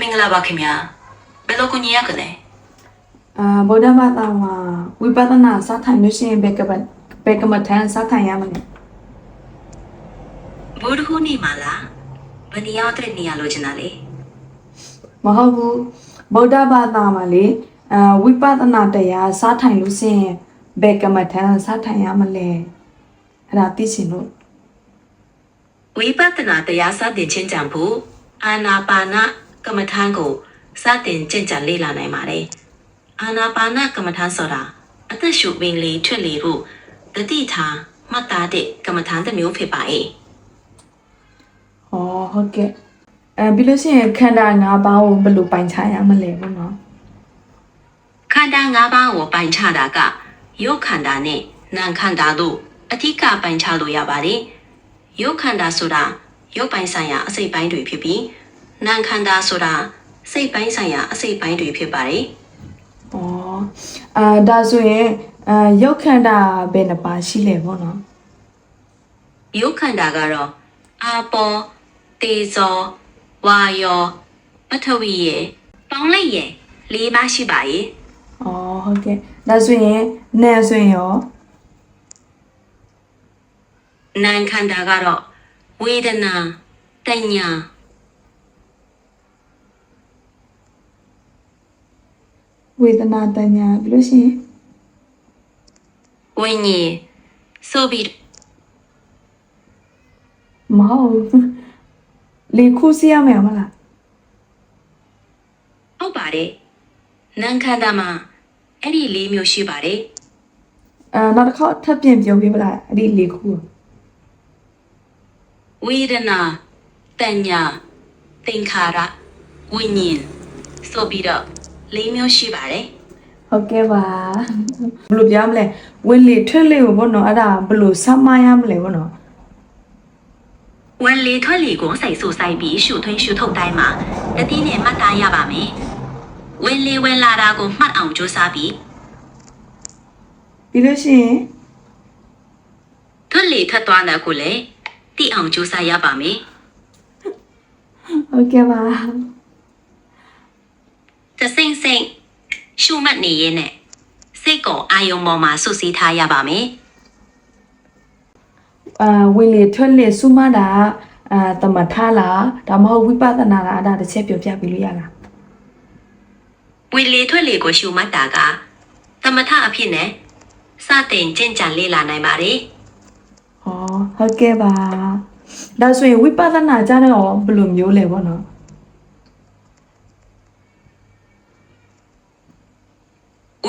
မင်္ဂလာပါခင်ဗျာဘယ်လိုကူညီရကလဲအာဗုဒ္ဓဘာသာမှာဝိပဿနာစထိုင်လို့ရှိရင်ဘယ်ကပတ်ဘယ်ကမ္မထန်စထိုင်ရမလဲဘိုးတခုနေမှာလားဘယ်နေရာအတွက်နေရာလိုချင်တာလဲမဟုတ်ဘူးဗုဒ္ဓဘာသာမှာလေအာဝိပဿနာတရားစထိုင်လို့ရှိရင်ဘယ်ကမ္မထန်စထိုင်ရမလဲအဲ့ဒါသိချင်လို့ဝိပဿနာတရားစတင်ချင်းကြံဖို့အာနာပါန ကမ္မထံကိုစတင်ကျင့်ကြံလေ့လာနိုင်ပါတယ်အာနာပါနကမ္မထံဆိုတာအသက်ရှူပင်လေးထွက်လေဖို့တတိထားမှတ်သားတဲ့ကမ္မထံတစ်မျိုးဖြစ်ပါရဲ့ဟောဟုတ်ကဲ့အဲပြီးလို့ရှိရင်ခန္ဓာ၅ပါးကိုဘယ်လိုပိုင်ခြားရမလဲပေါ့နော်ခန္ဓာ၅ပါးကိုပိုင်ခြားတာကရုပ်ခန္ဓာနဲ့နာမ်ခန္ဓာတို့အဓိကပိုင်ခြားလို့ရပါတယ်ရုပ်ခန္ဓာဆိုတာရုပ်ပိုင်းဆိုင်ရာအစိတ်ပိုင်းတွေဖြစ်ပြီး နာမ်ခန္ဓာဆိုတာစိတ်ပိုင်းဆိုင်ရာအစိတ်ပိုင်းတွေဖြစ်ပါတယ်ဩအာဒါဆိုရင်အာရုပ်ခန္ဓာဘယ်နှပါရှိလဲပေါ့နော်ရုပ်ခန္ဓာကတော့အာပေါ်တေဇောဝါယောပထဝီရဲ့ပေါင်းလိုက်ရဲ့၄ပါးရှိပါရဲ့ဩဟုတ်ကဲ့ဒါဆိုရင်နာမ်ဆိုရင်ရောနာမ်ခန္ဓာကတော့ဝေဒနာတညာ ဝေဒနာတညာပြီးလို့ရှိရင်ဝိညာဉ်ဆိုပြီးမဟုတ်ဘူးလေခုစီရမယ်မလားဟုတ်ပါတယ်နာမ်ခန္ဓာမှာအဲ့ဒီ၄မျိုးရှိပါတယ်အဲနောက်တစ်ခေါက်ထပ်ပြင်ပြောပြပလားအဲ့ဒီလေခုကိုဝေဒနာတညာသင်္ခါရဝိညာဉ်ဆိုပြီးတော့ ၄မျိုးရှိပါတယ်ဟုတ်ကဲ့ပါဘယ်လိုပြောမလဲဝင်လေထွက်လေကိုပေါ့နော်အဲ့ဒါဘယ်လိုဆက်မရမလဲပေါ့နော်ဝင်လေထွက်လေကိုစိုက်ဆူစိုက်ပြီးရှုထွင်းရှုထုတ်တိုင်းမှာတတိနဲ့မှတ်သားရပါမယ်ဝင်လေဝင်လာတာကိုမှတ်အောင်ကြိုးစားပြီးပြီးလို့ရှိရင်ထွက်လေထွက်သွားတာကိုလည်းသိအောင်ကြိုးစားရပါမယ်ဟုတ်ကဲ့ပါ တစိမ့်စိမ့်ရှုမှတ်နေရင်နဲ့စိတ်ကိုအာယုံပေါ်မှာစွတ်စည်းထားရပါမယ်အာဝင်လေထွက်လေစုမတာအာတမထလားဒါမှမဟုတ်ဝိပဿနာလားအဲ့ဒါတစ်ချက်ပြောပြပြီးလို့ရလားဝင်လေထွက်လေကိုရှုမှတ်တာကသမထအဖြစ်နဲ့စတင်ကျင့်ကြံလေ့လာနိုင်ပါတယ်ဟောဟုတ်ကဲ့ပါဒါဆိုရင်ဝိပဿနာကြတော့ဘယ်လိုမျိုးလဲပေါ့နော်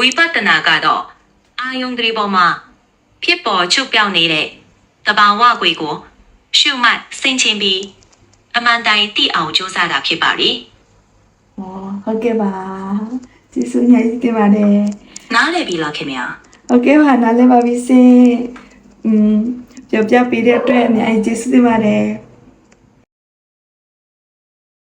ဝိပဿနာကတော့အာယုံတွေပေါ်မှာဖြစ်ပေါ်ချုပ်ပြောက်နေတဲ့တဘာဝကွေကို ရှုမှတ်ဆင်ခြင်ပြီးအမှန်တိုင်းသိအောင်ကြိုးစားတာဖြစ်ပါလေဟောဟုတ်ကဲ့ပါကျေးဇူးအများကြီးတင်ပါတယ်နားလည်ပြီလားခင်ဗျာဟုတ်ကဲ့ပါနားလည်ပါပြီစင်อืมပြောပြပေးတဲ့အတွက်အများကြီးကျေးဇူးတင်ပါတယ်